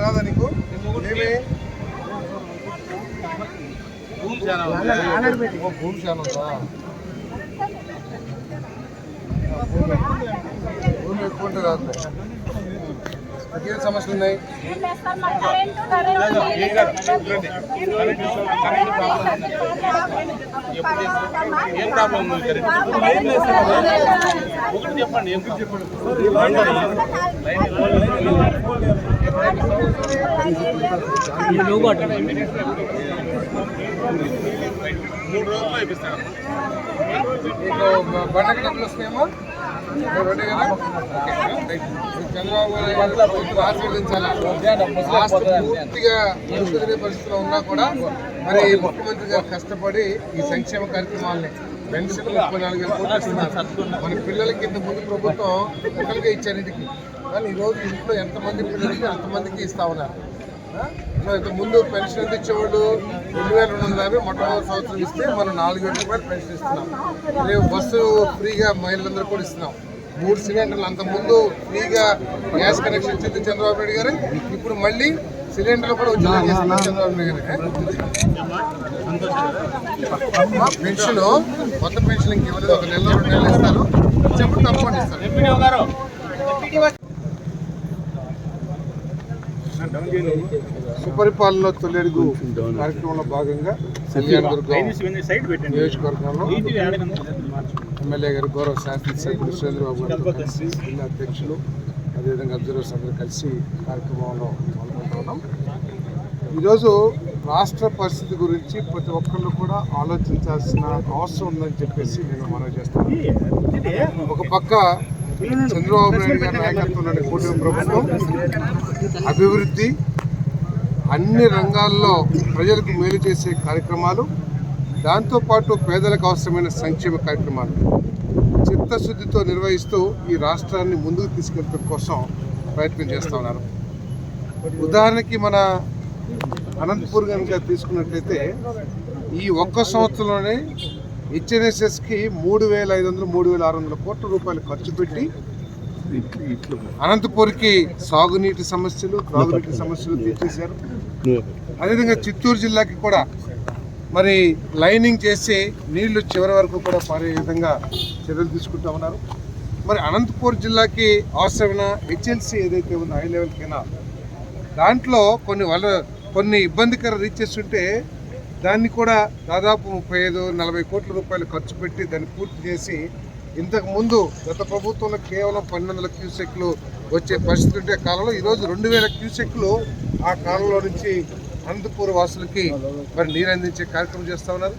రాదా నీకు భూమి చాలా భూమి ఎక్కువ రాదు ఇంకేం సమస్యలు ఉన్నాయి? ఏం ప్రాబ్లం ఉంది? ఒకటి చెప్పండి ఏం చెప్పండి మూడు రోజుల్లో ఇప్పిస్తాను బండకి డబ్బులు చంద్రబాబు పూర్తిగా ఆశీర్వదించాలా పూర్తిగా పరిస్థితిలో ఉన్నా కూడా మరి ముఖ్యమంత్రి గారు కష్టపడి ఈ సంక్షేమ కార్యక్రమాలని పెన్షన్ ముప్పై నాలుగు వేల కోట్లు ఇస్తున్నారు. మన పిల్లలకి ఇంత ముందు ప్రభుత్వం ఒకరికే ఇచ్చారు ఇంటికి. కానీ ఈరోజు ఇంట్లో ఎంతమంది పిల్లలకి అంతమందికి ఇస్తా ఉన్నారు. ఇంత ముందు పెన్షన్ ఎంత ఇచ్చేవాళ్ళు? రెండు వేల రెండు వందల యాభై మొట్టమొదటి సంవత్సరం ఇస్తే మనం నాలుగు వేల రూపాయలు పెన్షన్ ఇస్తున్నాం. రేపు బస్సు ఫ్రీగా మహిళలందరూ కూడా ఇస్తున్నాం. మూడు సిలిండర్లు. అంత ముందు ఫ్రీగా గ్యాస్ కనెక్షన్ ఇచ్చింది చంద్రబాబు నాయుడు గారు. ఇప్పుడు మళ్ళీ సిలిండర్లు కూడా ఉచితంగా చేస్తున్నారు చంద్రబాబు నాయుడు గారు. పెన్షన్ కొత్త పెన్షన్ ఇంక ఇవ్వలేదు ఒక నెల రెండు నెలలు ఇస్తారు. చెప్పు తప్పకుండా ఇస్తారు. సుపరిపాలన తొలెడుగు కార్యక్రమంలో భాగంగా నియోజకవర్గంలో ఎమ్మెల్యే గారు గౌరవ శాసనసభ్యులు సురేంద్రబాబు కలిసి జిల్లా అధ్యక్షులు అదేవిధంగా అబ్జర్వర్స్ అందరూ కలిసి కార్యక్రమంలో పాల్గొంటూ ఉన్నాం ఈరోజు రాష్ట్ర పరిస్థితి గురించి ప్రతి ఒక్కళ్ళు కూడా ఆలోచించాల్సిన అవసరం ఉందని చెప్పేసి నేను మనవి చేస్తాను ఒక పక్క చంద్రబాబు నాయుడు గారి నాయకత్వంలోని కూటమి ప్రభుత్వం అభివృద్ధి అన్ని రంగాల్లో ప్రజలకు మేలు చేసే కార్యక్రమాలు దాంతోపాటు పేదలకు అవసరమైన సంక్షేమ కార్యక్రమాలు చిత్తశుద్ధితో నిర్వహిస్తూ ఈ రాష్ట్రాన్ని ముందుకు తీసుకెళ్ళడం కోసం ప్రయత్నం చేస్తూ ఉన్నారు. ఉదాహరణకి మన అనంతపూర్ కనుక తీసుకున్నట్లయితే ఈ ఒక్క సంవత్సరంలోనే హెచ్ఎన్ఎస్ఎస్కి మూడు వేల ఐదు వందలు మూడు వేల ఆరు వందల కోట్ల రూపాయలు ఖర్చు పెట్టి అనంతపూర్కి సాగునీటి సమస్యలు త్రాగునీటి సమస్యలు తీర్చేశారు. అదేవిధంగా చిత్తూరు జిల్లాకి కూడా మరి లైనింగ్ చేసి నీళ్ళు చివరి వరకు కూడా పారే విధంగా చర్యలు తీసుకుంటా ఉన్నారు. మరి అనంతపూర్ జిల్లాకి అవసరమైన హెచ్ఎల్సి ఏదైతే ఉందో హై లెవెల్ కెనాల్ దాంట్లో కొన్ని వల్ల కొన్ని ఇబ్బందికర రీచెస్ ఉంటే దాన్ని కూడా దాదాపు ముప్పై ఐదు నలభై కోట్ల రూపాయలు ఖర్చు పెట్టి దాన్ని పూర్తి చేసి ఇంతకు ముందు గత ప్రభుత్వంలో కేవలం పన్నెండు వందల క్యూసెక్లు వచ్చే పరిస్థితి ఉండే కాలంలో ఈరోజు రెండు వేల క్యూసెక్లు ఆ కాలంలో నుంచి అనంతపూర్ వాసులకి మరి నీరు అందించే కార్యక్రమం చేస్తూ ఉన్నారు.